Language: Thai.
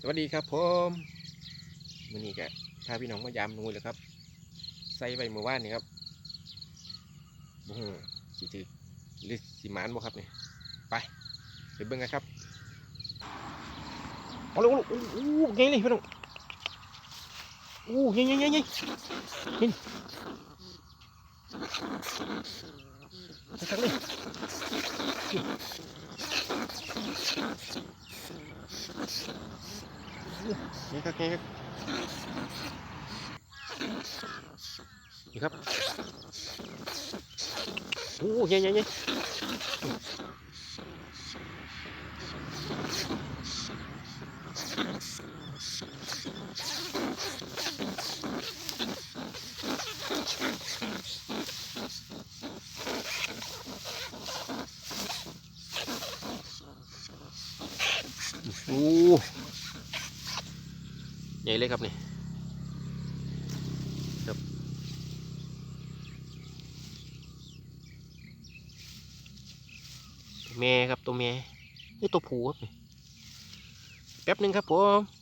สวัสดีครับผมวันนี้ก็พาพี่น้องมายามนูเลยครับ ใส่ใบมือว่านนี่ครับโอ้โหสีถือหรือสีมานบ่ครับนี่ไปไปเบิ่งกันครับเอาลยเอาเลยโอ้โหไงเลยพี่น้องโอ้ยงยังยังยังนี่ไปทางนี้ นี่ครับนี่ครับนี่ครับโอ้ยงยังยังโอ้ ใหญ่เลยครับนี่ครับตัวแม่ครับตัวแม่นี่ตัวผูครับนี่แป๊บหนึงครับผม